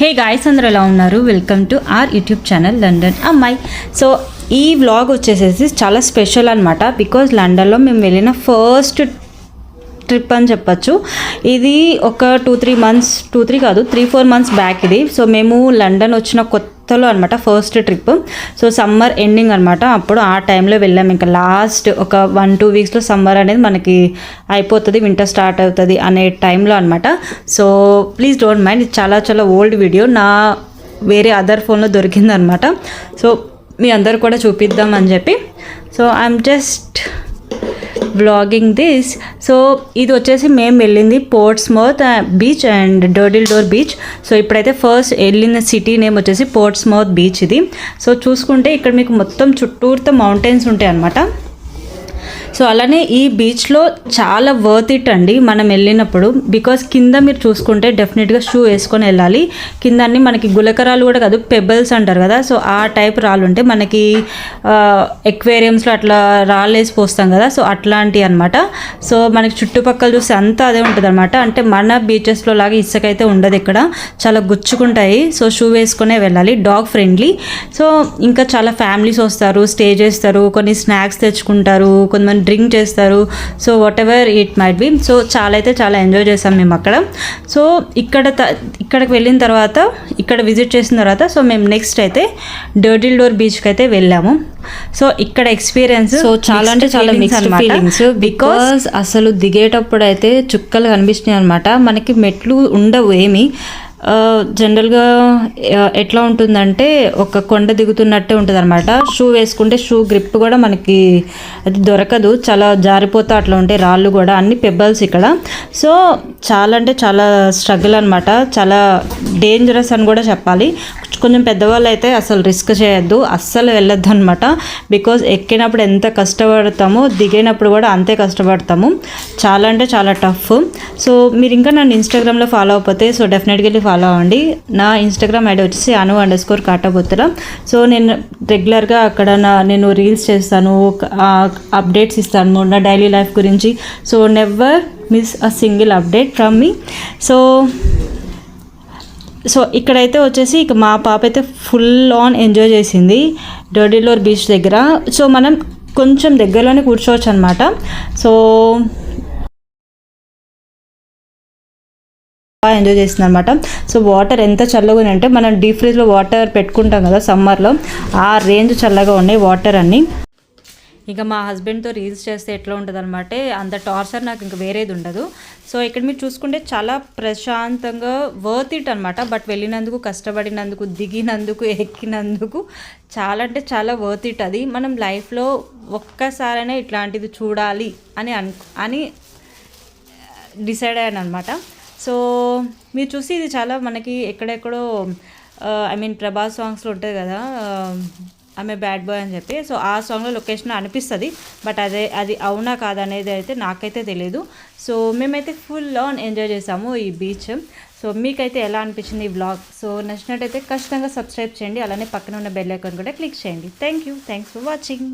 Hey guys అందరు ఎలా ఉన్నారు? Welcome to our YouTube channel London అమ్మాయి సో ఈ వ్లాగ్ వచ్చేసేసి చాలా స్పెషల్ అనమాట బికాజ్ లండన్లో మేము వెళ్ళిన ఫస్ట్ ట్రిప్ అని చెప్పచ్చు. ఇది ఒక two three months two three కాదు త్రీ ఫోర్ మంత్స్ బ్యాక్ ఇది. సో మేము లండన్ వచ్చిన కొత్త కొత్తలో అనమాట first trip so summer ending అనమాట అప్పుడు ఆ టైంలో వెళ్ళాం. ఇంకా లాస్ట్ ఒక వన్ టూ వీక్స్లో సమ్మర్ అనేది మనకి అయిపోతుంది వింటర్ స్టార్ట్ అవుతుంది అనే టైంలో అనమాట సో ప్లీజ్ డోంట్ మైండ్ ఇది చాలా చాలా ఓల్డ్ వీడియో నా వేరే అదర్ ఫోన్లో దొరికిందనమాట సో మీ అందరు కూడా చూపిద్దాం అని చెప్పి. So I'm just vlogging this so ఇది వచ్చేసి మేము వెళ్ళింది Portsmouth beach and Durdle Door beach so ఇప్పుడైతే ఫస్ట్ వెళ్ళిన సిటీ నేమ్ వచ్చేసి పోర్ట్స్ మౌత్ బీచ్ ఇది. సో చూసుకుంటే ఇక్కడ మీకు మొత్తం చుట్టూరుతో మౌంటైన్స్ ఉంటాయి అన్నమాట సో అలానే ఈ బీచ్లో చాలా వర్త్ ఇట్ అండి మనం వెళ్ళినప్పుడు. బికాస్ కింద మీరు చూసుకుంటే డెఫినెట్గా షూ వేసుకొని వెళ్ళాలి. కింద అన్ని మనకి గులకరాలు కూడా కాదు పెబల్స్ అంటారు కదా. సో ఆ టైప్ రాళ్ళు ఉంటే మనకి ఎక్వేరియంస్లో అట్లా రాళ్ళు వేసి పోస్తాం కదా. సో అట్లాంటివి అనమాట సో మనకి చుట్టుపక్కల చూస్తే అంతా అదే ఉంటుంది అనమాట అంటే మన బీచెస్లో లాగా ఇసుక అయితే ఉండదు ఇక్కడ. చాలా గుచ్చుకుంటాయి. సో షూ వేసుకునే వెళ్ళాలి. డాగ్ ఫ్రెండ్లీ సో ఇంకా చాలా ఫ్యామిలీస్ వస్తారు స్టే చేస్తారు కొన్ని స్నాక్స్ తెచ్చుకుంటారు కొంతమంది డ్రింక్ చేస్తారు. So whatever it might be so చాలా అయితే చాలా ఎంజాయ్ చేసాం మేము అక్కడ. సో ఇక్కడ ఇక్కడికి వెళ్ళిన తర్వాత ఇక్కడ విజిట్ చేసిన తర్వాత సో మేము నెక్స్ట్ అయితే డర్టిల్ డోర్ బీచ్కి అయితే వెళ్ళాము. సో ఇక్కడ ఎక్స్పీరియన్స్ సో చాలా అంటే చాలా మిక్స్డ్ ఫీలింగ్స్ బికాస్ అసలు దిగేటప్పుడు అయితే చుక్కలు కనిపిస్తున్నాయి అనమాట మనకి మెట్లు ఉండవు ఏమి. జనరల్గా ఎట్లా ఉంటుందంటే ఒక కొండ దిగుతున్నట్టే ఉంటుంది అనమాట షూ వేసుకుంటే షూ గ్రిప్ కూడా మనకి అది దొరకదు. చాలా జారిపోతా అట్లా ఉంటాయి రాళ్ళు కూడా అన్ని పెబ్బల్స్ ఇక్కడ. సో చాలా అంటే చాలా స్ట్రగుల్ అనమాట చాలా డేంజరస్ అని కూడా చెప్పాలి. కొంచెం పెద్దవాళ్ళు అయితే అసలు రిస్క్ చేయొద్దు. అస్సలు వెళ్ళొద్దు అనమాట బికాజ్ ఎక్కినప్పుడు ఎంత కష్టపడతామో దిగినప్పుడు కూడా అంతే కష్టపడతాము. చాలా అంటే చాలా టఫ్. సో మీరు ఇంకా నన్ను ఇన్స్టాగ్రామ్లో ఫాలో అయిపోతే సో డెఫినెట్గా ఫాలో అవ్వండి. నా ఇన్స్టాగ్రామ్ ఐడి వచ్చేసి అను అండర్ స్కోర్ కాటబోతురా సో నేను రెగ్యులర్గా అక్కడ నా నేను రీల్స్ చేస్తాను అప్డేట్స్ ఇస్తాను నా డైలీ లైఫ్ గురించి. So never miss a single update from me so so ఇక్కడైతే వచ్చేసి ఇక మా పాప అయితే ఫుల్ ఆన్ ఎంజాయ్ చేసింది డోడిలోర్ బీచ్ దగ్గర. సో మనం కొంచెం దగ్గరలోనే కూర్చోవచ్చు అనమాట సో బాగా ఎంజాయ్ చేసింది అనమాట సో వాటర్ ఎంత చల్లగా ఉందంటే అంటే మనం డీప్ ఫ్రీజ్లో వాటర్ పెట్టుకుంటాం కదా సమ్మర్లో ఆ రేంజ్ చల్లగా ఉన్నాయి వాటర్ అన్నీ. ఇంకా మా హస్బెండ్తో రీల్స్ చేస్తే ఎట్లా ఉంటుంది అనమాట అంత టార్చర్ నాకు ఇంకా వేరేది ఉండదు. సో ఇక్కడ మీరు చూసుకుంటే చాలా ప్రశాంతంగా వర్త్ ఇట్ అనమాట బట్ వెళ్ళినందుకు కష్టపడినందుకు దిగినందుకు ఎక్కినందుకు చాలా అంటే చాలా వర్త్ ఇట్ అది. మనం లైఫ్లో ఒక్కసారైనా ఇట్లాంటిది చూడాలి అని అను అని uh, డిసైడ్ అయ్యాను అనమాట సో మీరు చూసి ఇది చాలా మనకి ఎక్కడెక్కడో ఐ మీన్ ప్రభాస్ సాంగ్స్లో ఉంటుంది కదా ఆమె బ్యాడ్ బాయ్ అని చెప్పి. సో ఆ సాంగ్లో లొకేషన్ అనిపిస్తుంది బట్ అదే అది అవునా కాదనేది అయితే నాకైతే తెలియదు సో మేమైతే ఫుల్ ఆన్ ఎంజాయ్ చేసాము ఈ బీచ్ సో మీకైతే ఎలా అనిపించింది ఈ వ్లాగ్ సో నచ్చినట్టయితే ఖచ్చితంగా సబ్స్క్రైబ్ చేయండి అలానే పక్కన ఉన్న బెల్ ఐకాన్ కూడా క్లిక్ చేయండి. Thank you thanks for watching